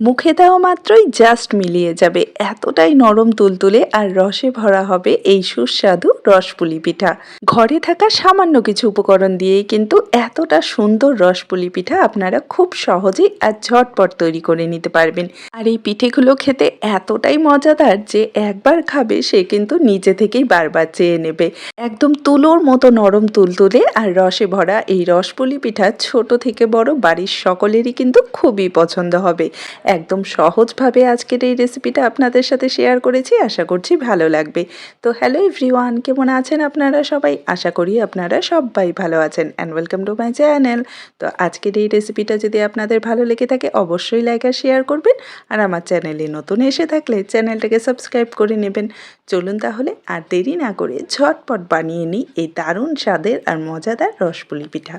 মুখে দেওয়া মাত্রই জাস্ট মিলিয়ে যাবে। এতটাই নরম তুলতুলে আর রসে ভরা হবে এই সুস্বাদু রসপুলি পিঠা। ঘরে থাকা সামান্য কিছু উপকরণ দিয়েই কিন্তু এতটা সুন্দর রসপুলি পিঠা আপনারা খুব সহজেই আর ঝটপট তৈরি করে নিতে পারবেন। আর এই পিঠেগুলো খেতে এতটাই মজাদার যে একবার খাবে সে কিন্তু নিজে থেকেই বারবার চেয়ে নেবে। একদম তুলোর মতো নরম তুলতুলে আর রসে ভরা এই রসপুলি পিঠা ছোট থেকে বড় বাড়ির সকলেরই কিন্তু খুবই পছন্দ হবে। একদম সহজভাবে আজকের এই রেসিপিটা আপনাদের সাথে শেয়ার করেছি, আশা করছি ভালো লাগবে। তো হ্যালো এভরিওয়ান কেমন আছেন আপনারা সবাই? আশা করি আপনারা সবাই ভালো আছেন and welcome to my channel তো আজকের এই রেসিপিটা যদি আপনাদের ভালো লেগে থাকে, অবশ্যই লাইক আর শেয়ার করবেন। আর আমার চ্যানেলে নতুন এসে থাকলে চ্যানেলটাকে সাবস্ক্রাইব করে নেবেন। চলুন তাহলে আর দেরি না করে ঝটপট বানিয়ে নিই এই দারুণ স্বাদের আর মজাদার রসপুলি পিঠা।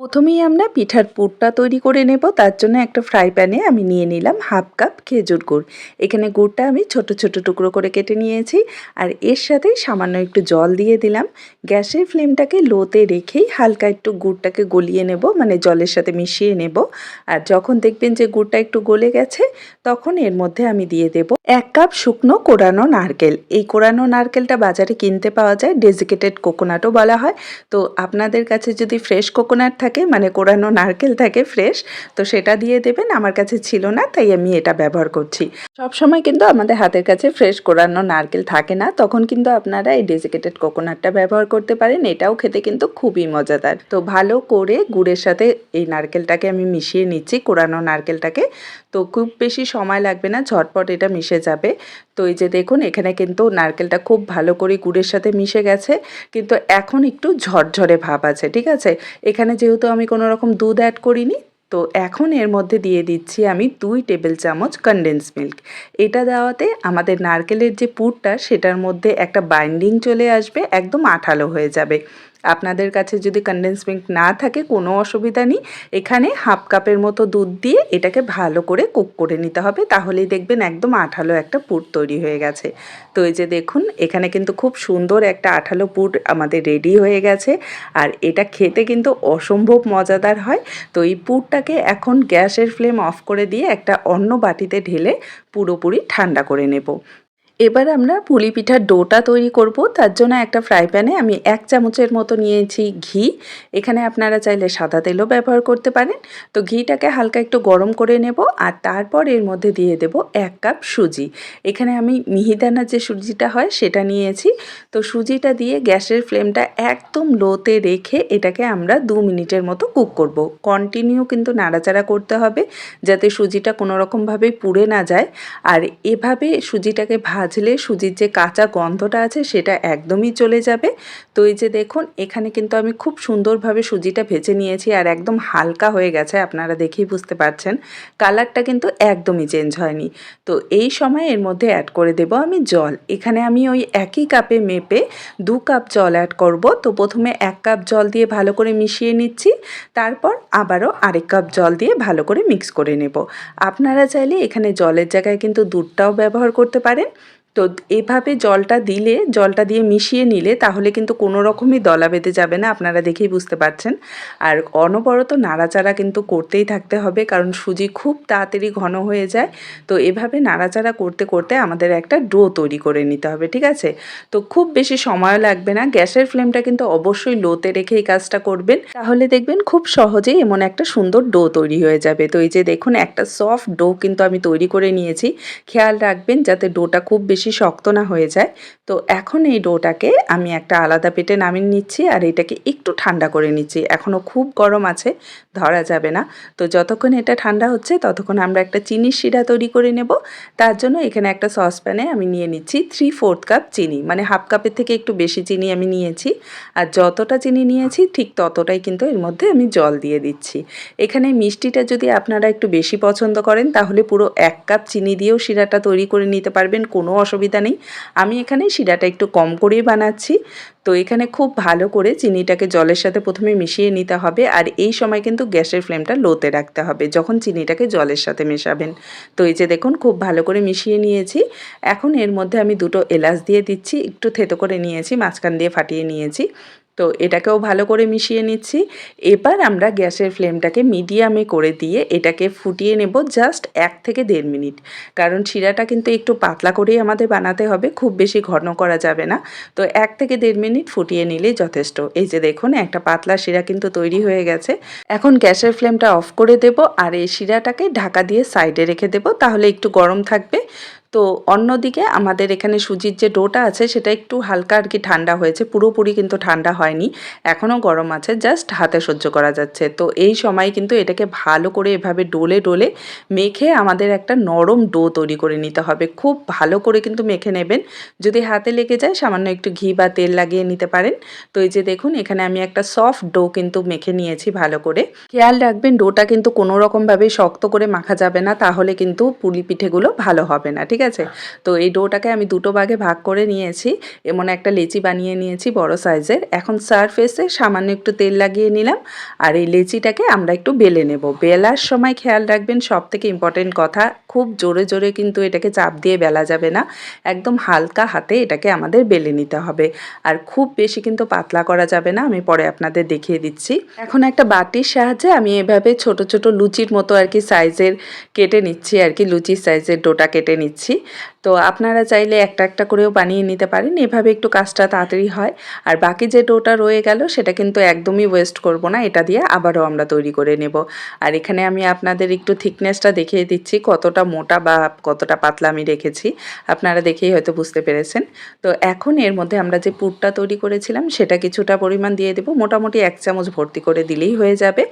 প্রথমেই আমরা পিঠার পুরটা তৈরি করে নেব, তার জন্য একটা ফ্রাই প্যানে আমি নিয়ে নিলাম হাফ কাপ খেজুর গুড়। এখানে গুড়টা আমি ছোট ছোট টুকরো করে কেটে নিয়েছি আর এর সাথে সামান্য একটু জল দিয়ে দিলাম। গ্যাসের ফ্লেমটাকে লোতে রেখেই হালকা একটু গুড়টাকে গলিয়ে নেব মানে জলের সাথে মিশিয়ে নেব। আর যখন দেখবেন যে গুড়টা একটু গলে গেছে, তখন এর মধ্যে আমি দিয়ে দেব এক কাপ শুকনো কোরানো নারকেল। এই কোরানো নারকেলটা বাজারে কিনতে পাওয়া যায়, ডেজিকেটেড কোকোনাটও বলা হয়। তো আপনাদের কাছে যদি ফ্রেশ কোকোনাট থাকে মানে কোরানো নারকেল থাকে ফ্রেশ তো সেটা দিয়ে দেবেন, আমার কাছে ছিল না, তাই আমি এটা ব্যবহার করছি। সব সময় কিন্তু আমাদের হাতের কাছে ফ্রেশ কোরানো নারকেল থাকে না, তখন কিন্তু আপনারা এই ডেজিকেটেড কোকোনাটটা ব্যবহার করতে পারেন, এটাও খেতে কিন্তু খুবই মজাদার। তো ভালো করে গুড়ের সাথে এই নারকেলটাকে আমি মিশিয়ে নিচ্ছি, কোরানো নারকেলটাকে তো খুব বেশি সময় লাগবে না, ঝটপট এটা মিশে যাবে। তো এই যে দেখুন, এখানে কিন্তু নারকেলটা খুব ভালো করে গুড়ের সাথে মিশে গেছে, কিন্তু এখন একটু ঝরঝরে ভাব আছে, ঠিক আছে? এখানে যেহেতু আমি কোনো রকম দুধ অ্যাড করিনি, তো এখন এর মধ্যে দিয়ে দিচ্ছি আমি দুই টেবিল চামচ কনডেন্স মিল্ক এটা দেওয়াতে আমাদের নারকেলের যে পুরটা, সেটার মধ্যে একটা বাইন্ডিং চলে আসবে, একদম আঠালো হয়ে যাবে। আপনাদের কাছে যদি কনডেন্স মিল্ক না থাকে, কোনো অসুবিধা নেই। এখানে হাফ কাপের মতো দুধ দিয়ে এটাকে ভালো করে কুক করে নিতে হবে। তাহলেই দেখবেন একদম আঠালো একটা পুর তৈরি হয়ে গেছে। তো এই যে দেখুন, এখানে কিন্তু খুব সুন্দর একটা আঠালো পুর আমাদের রেডি হয়ে গেছে। আর এটা খেতে কিন্তু অসম্ভব মজাদার হয়। তো এই পুরটাকে এখন গ্যাসের ফ্লেম অফ করে দিয়ে একটা অন্য বাটিতে ঢেলে পুরোপুরি ঠান্ডা করে নেব। এবার আমরা পুলি পিঠার ডোটা তৈরি করব। তার জন্য একটা ফ্রাই প্যানে আমি এক চামচের মতো নিয়েছি ঘি। এখানে আপনারা চাইলে সাদা তেলও ব্যবহার করতে পারেন। তো ঘিটাকে হালকা একটু গরম করে নেব আর তারপর এর মধ্যে দিয়ে দেব এক কাপ সুজি। এখানে আমি মিহিদানার যে সুজিটা হয় সেটা নিয়েছি। তো সুজিটা দিয়ে গ্যাসের ফ্লেমটা একদম লোতে রেখে এটাকে আমরা দু মিনিটের মতো কুক করব। কন্টিনিউ কিন্তু নাড়াচাড়া করতে হবে যাতে সুজিটা কোনো রকমভাবেই পুড়ে না যায়। আর এভাবে সুজিটাকে ভাজ ভাজলে সুজির যে কাঁচা গন্ধটা আছে সেটা একদমই চলে যাবে। তো এই যে দেখুন, এখানে কিন্তু আমি খুব সুন্দরভাবে সুজিটা ভেজে নিয়েছি আর একদম হালকা হয়ে গেছে, আপনারা দেখেই বুঝতে পারছেন। কালারটা কিন্তু একদমই চেঞ্জ হয়নি। তো এই সময় এর মধ্যে অ্যাড করে দেব আমি জল। এখানে আমি ওই একই কাপে মেপে দু কাপ জল অ্যাড করব। তো প্রথমে এক কাপ জল দিয়ে ভালো করে মিশিয়ে নিচ্ছি, তারপর আবারও আরেক কাপ জল দিয়ে ভালো করে মিক্স করে নেব। আপনারা চাইলে এখানে জলের জায়গায় কিন্তু দুধটাও ব্যবহার করতে পারেন। তো এভাবে জলটা দিলে, জলটা দিয়ে মিশিয়ে নিলে তাহলে কিন্তু কোনো রকমই দলা বেঁধে যাবে না, আপনারা দেখেই বুঝতে পারছেন। আর অনবরত নাড়াচাড়া কিন্তু করতেই থাকতে হবে, কারণ সুজি খুব তাড়াতাড়ি ঘন হয়ে যায়। তো এভাবে নাড়াচাড়া করতে করতে আমাদের একটা ডো তৈরি করে নিতে হবে, ঠিক আছে? তো খুব বেশি সময় লাগবে না, গ্যাসের ফ্লেমটা কিন্তু অবশ্যই লোতে রেখে এই কাজটা করবেন। তাহলে দেখবেন খুব সহজেই এমন একটা সুন্দর ডো তৈরি হয়ে যাবে। তো এই যে দেখুন, একটা সফট ডো কিন্তু আমি তৈরি করে নিয়েছি। খেয়াল রাখবেন যাতে ডোটা খুব বেশি বেশি শক্ত না হয়ে যায়। তো এখন এই ডোটাকে আমি একটা আলাদা পেটে নামিয়ে নিচ্ছি আর এটাকে একটু ঠান্ডা করে নিচ্ছি। এখনও খুব গরম আছে, ধরা যাবে না। তো যতক্ষণ এটা ঠান্ডা হচ্ছে, ততক্ষণ আমরা একটা চিনির শিরা তৈরি করে নেব। তার জন্য এখানে একটা সসপ্যানে আমি নিয়ে নিচ্ছি থ্রি ফোর্থ কাপ চিনি মানে হাফ কাপের থেকে একটু বেশি চিনি আমি নিয়েছি। আর যতটা চিনি নিয়েছি, ঠিক ততটাই কিন্তু এর মধ্যে আমি জল দিয়ে দিচ্ছি। এখানে মিষ্টিটা যদি আপনারা একটু বেশি পছন্দ করেন, তাহলে পুরো এক কাপ চিনি দিয়েও শিরাটা তৈরি করে নিতে পারবেন। কোনো অসুবিধা নেই। আমি এখানে শিরাটা একটু কম করেই বানাচ্ছি। তো এখানে খুব ভালো করে চিনিটাকে জলের সাথে প্রথমে মিশিয়ে নিতে হবে আর এই সময় কিন্তু গ্যাসের ফ্লেমটা লোতে রাখতে হবে যখন চিনিটাকে জলের সাথে মেশাবেন। তো এই যে দেখুন, খুব ভালো করে মিশিয়ে নিয়েছি। এখন এর মধ্যে আমি দুটো এলাচ দিয়ে দিচ্ছি, একটু থেতো করে নিয়েছি, মাঝখান দিয়ে ফাটিয়ে নিয়েছি। তো এটাকেও ভালো করে মিশিয়ে নিচ্ছি। এবার আমরা গ্যাসের ফ্লেমটাকে মিডিয়ামে করে দিয়ে এটাকে ফুটিয়ে নেব জাস্ট এক থেকে দেড় মিনিট। কারণ শিরাটা কিন্তু একটু পাতলা করেই আমাদের বানাতে হবে, খুব বেশি ঘন করা যাবে না। তো এক থেকে দেড় মিনিট ফুটিয়ে নিলেই যথেষ্ট। এই যে দেখুন, একটা পাতলা শিরা কিন্তু তৈরি হয়ে গেছে। এখন গ্যাসের ফ্লেমটা অফ করে দেব আর এই শিরাটাকে ঢাকা দিয়ে সাইডে রেখে দেব, তাহলে একটু গরম থাকবে। তো অন্যদিকে আমাদের এখানে সুজির যে ডোটা আছে, সেটা একটু হালকা আর কি ঠান্ডা হয়েছে। পুরোপুরি কিন্তু ঠান্ডা হয়নি। এখনও গরম আছে, জাস্ট হাতে সহ্য করা যাচ্ছে। তো এই সময় কিন্তু এটাকে ভালো করে এভাবে ডোলে ডোলে মেখে আমাদের একটা নরম ডো তৈরি করে নিতে হবে। খুব ভালো করে কিন্তু মেখে নেবেন। যদি হাতে লেগে যায়, সামান্য একটু ঘি বা তেল লাগিয়ে নিতে পারেন। তো এই যে দেখুন, এখানে আমি একটা সফট ডো কিন্তু মেখে নিয়েছি ভালো করে। খেয়াল রাখবেন, ডোটা কিন্তু কোনো রকমভাবে শক্ত করে মাখা যাবে না, তাহলে কিন্তু পুলি পিঠেগুলো ভালো হবে না, ঠিক ঠিক আছে? তো এই ডোটাকে আমি দুটো ভাগে ভাগ করে নিয়েছি। এমন একটা লেচি বানিয়ে নিয়েছি বড় সাইজের। এখন সারফেসে সামান্য একটু তেল লাগিয়ে নিলাম। আর এই লেচিটাকে আমরা একটু বেলে নেব। বেলার সময় খেয়াল রাখবেন সব থেকে ইম্পর্টেন্ট কথা খুব জোরে জোরে কিন্তু এটাকে চাপ দিয়ে বেলা যাবে না। একদম হালকা হাতে এটাকে আমাদের বেলে নিতে হবে। আর খুব বেশি কিন্তু পাতলা করা যাবে না, আমি পরে আপনাদের দেখিয়ে দিচ্ছি। এখন একটা বাটির সাহায্যে আমি এভাবে ছোট ছোট লুচির মতো আর কি সাইজের কেটে নিচ্ছি, আর কি লুচির সাইজের ডোটা কেটে নিচ্ছি। তো আপনারা চাইলে একটা একটা করেও বানিয়ে নিতে পারেন, এভাবে একটু কাজটা তাড়াতাড়ি হয়। আর বাকি যে ডোটা রয়ে গেল, সেটা কিন্তু একদমই ওয়েস্ট করব না, এটা দিয়ে আবারও আমরা তৈরি করে নেব। আর এখানে আমি আপনাদের একটু থিকনেসটা দেখিয়ে দিচ্ছি, কতটা মোটা বা কতটা পাতলা আমি রেখেছি, আপনারা দেখেই হয়তো বুঝতে পেরেছেন। তো এখন এর মধ্যে আমরা যে পুরটা তৈরি করেছিলাম, সেটা কিছুটা পরিমাণ দিয়ে দেবো। মোটামুটি এক চামচ ভর্তি করে দিলেই হয়ে যাবে।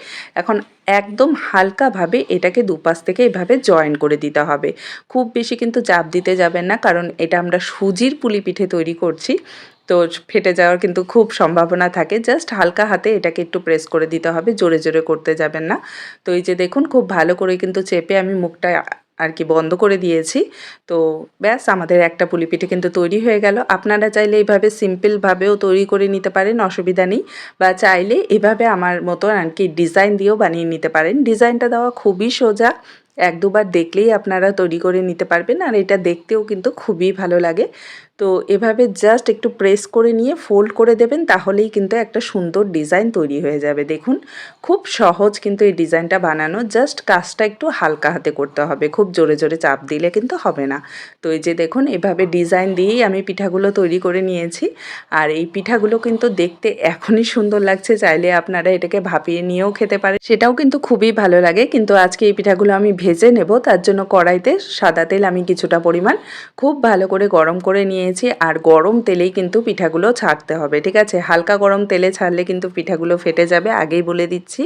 এখন একদম হালকাভাবে এটাকে দুপাশ থেকে এভাবে জয়েন করে দিতে হবে। খুব বেশি কিন্তু চাপ দিতে যাবেন না, কারণ এটা আমরা সুজির পুলি পিঠে তৈরি করছি। তো ফেটে যাওয়ার কিন্তু খুব সম্ভাবনা থাকে। জাস্ট হালকা হাতে এটাকে একটু প্রেস করে দিতে হবে, জোরে জোরে করতে যাবেন না। তো এই যে দেখুন, খুব ভালো করে কিন্তু চেপে আমি মুখটা আর কি বন্ধ করে দিয়েছি। তো ব্যাস, আমাদের একটা পুলিপিঠে কিন্তু তৈরি হয়ে গেল। আপনারা চাইলে এইভাবে সিম্পলভাবেও তৈরি করে নিতে পারেন, অসুবিধা নেই। বা চাইলে এভাবে আমার মতো আর কি ডিজাইন দিয়েও বানিয়ে নিতে পারেন। ডিজাইনটা দেওয়া খুবই সোজা। এক দুবার দেখলেই আপনারা তৈরি করে নিতে পারবেন। আর এটা দেখতেও কিন্তু খুবই ভালো লাগে। তো এভাবে জাস্ট একটু প্রেস করে নিয়ে ফোল্ড করে দেবেন, তাহলেই কিন্তু একটা সুন্দর ডিজাইন তৈরি হয়ে যাবে। দেখুন, খুব সহজ কিন্তু এই ডিজাইনটা বানানো। জাস্ট কাজটা একটু হালকা হাতে করতে হবে, খুব জোরে জোরে চাপ দিলে কিন্তু হবে না। তো এই যে দেখুন, এভাবে ডিজাইন দিয়েই আমি পিঠাগুলো তৈরি করে নিয়েছি। আর এই পিঠাগুলো কিন্তু দেখতে এখনই সুন্দর লাগছে, চাইলে আপনারা এটাকে ভাপিয়ে নিয়েও খেতে পারে সেটাও কিন্তু খুবই ভালো লাগে, কিন্তু আজকে এই পিঠাগুলো আমি ভেজে নেব, তার জন্য কড়াইতে সাদা তেল আমি কিছুটা পরিমাণ খুব ভালো করে গরম করে নিয়ে নিয়েছি আর গরম তেলেই কিন্তু পিঠাগুলো ছাড়তে হবে, ঠিক আছে? হালকা গরম তেলে ছাড়লে কিন্তু পিঠাগুলো ফেটে যাবে, আগেই বলে দিচ্ছি।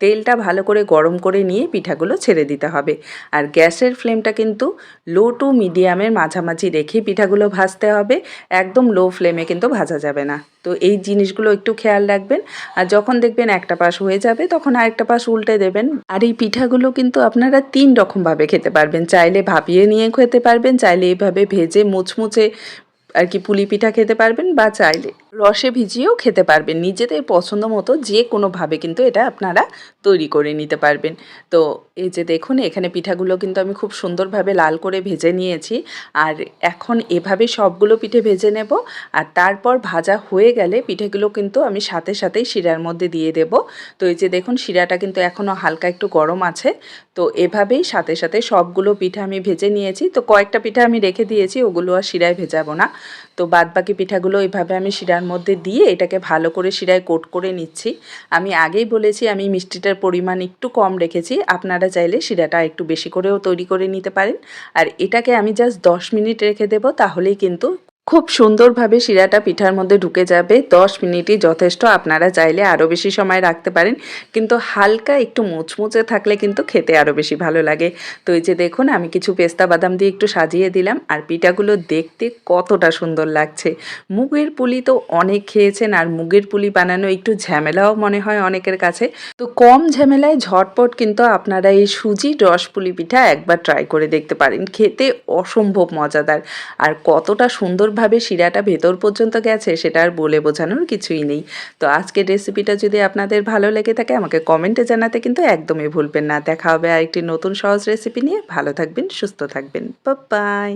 তেলটা ভালো করে গরম করে নিয়ে পিঠাগুলো ছেড়ে দিতে হবে। আর গ্যাসের ফ্লেমটা কিন্তু লো টু মিডিয়ামের মাঝামাঝি রেখে পিঠাগুলো ভাজতে হবে। একদম লো ফ্লেমে কিন্তু ভাজা যাবে না। তো এই জিনিসগুলো একটু খেয়াল রাখবেন। আর যখন দেখবেন একটা পাশ হয়ে যাবে, তখন আরেকটা পাশ উল্টে দেবেন। আর এই পিঠাগুলো কিন্তু আপনারা তিন রকমভাবে খেতে পারবেন। চাইলে ভাপিয়ে নিয়ে খেতে পারবেন, চাইলে এইভাবে ভেজে মুচমুচে আর কি পুলি পিঠা খেতে পারবেন বা চাইলে রসে ভিজিয়েও খেতে পারবেন। নিজেদের পছন্দ মতো যে কোনোভাবে কিন্তু এটা আপনারা তৈরি করে নিতে পারবেন। তো এই যে দেখুন, এখানে পিঠাগুলো কিন্তু আমি খুব সুন্দরভাবে লাল করে ভেজে নিয়েছি। আর এখন এভাবে সবগুলো পিঠে ভেজে নেব। আর তারপর ভাজা হয়ে গেলে পিঠেগুলো কিন্তু আমি সাথে সাথেই শিরার মধ্যে দিয়ে দেব। তো এই যে দেখুন, শিরাটা কিন্তু এখনও হালকা একটু গরম আছে। তো এভাবেই সাথে সাথে সবগুলো পিঠা আমি ভেজে নিয়েছি। তো কয়েকটা পিঠা আমি রেখে দিয়েছি, ওগুলো আর শিরায় ভেজাবো না। তো বাদবাকি পিঠাগুলো এইভাবে আমি শিরার মধ্যে দিয়ে এটাকে ভালো করে শিরায় কোট করে নিচ্ছি। আমি আগেই বলেছি, আমি মিষ্টিটার পরিমাণ একটু কম রেখেছি। আপনারা চাইলে শিরাটা একটু বেশি করেও তৈরি করে নিতে পারেন। আর এটাকে আমি জাস্ট দশ মিনিট রেখে দেবো, তাহলেই কিন্তু খুব সুন্দরভাবে শিরাটা পিঠার মধ্যে ঢুকে যাবে। দশ মিনিটই যথেষ্ট। আপনারা চাইলে আরও বেশি সময় রাখতে পারেন। কিন্তু হালকা একটু মুচমুচে থাকলে কিন্তু খেতে আরও বেশি ভালো লাগে। তো এই যে দেখুন, আমি কিছু পেস্তা বাদাম দিয়ে একটু সাজিয়ে দিলাম। আর পিঠাগুলো দেখতে কতটা সুন্দর লাগছে। মুগের পুলি তো অনেক খেয়েছেন, আর মুগের পুলি বানানো একটু ঝামেলাও মনে হয় অনেকের কাছে। তো কম ঝামেলায় ঝটপট কিন্তু আপনারা এই সুজি রস পুলি পিঠা একবার ট্রাই করে দেখতে পারেন। খেতে অসম্ভব মজাদার। আর কতটা সুন্দর সুন্দরভাবে শিরাটা ভেতর পর্যন্ত গেছে, সেটা আর বলে বোঝানোর কিছুই নেই। তো আজকের রেসিপিটা যদি আপনাদের ভালো লেগে থাকে, আমাকে কমেন্টে জানাতে কিন্তু একদমই ভুলবেন না। দেখা হবে আরেকটি নতুন সহজ রেসিপি নিয়ে। ভালো থাকবেন, সুস্থ থাকবেন। বাই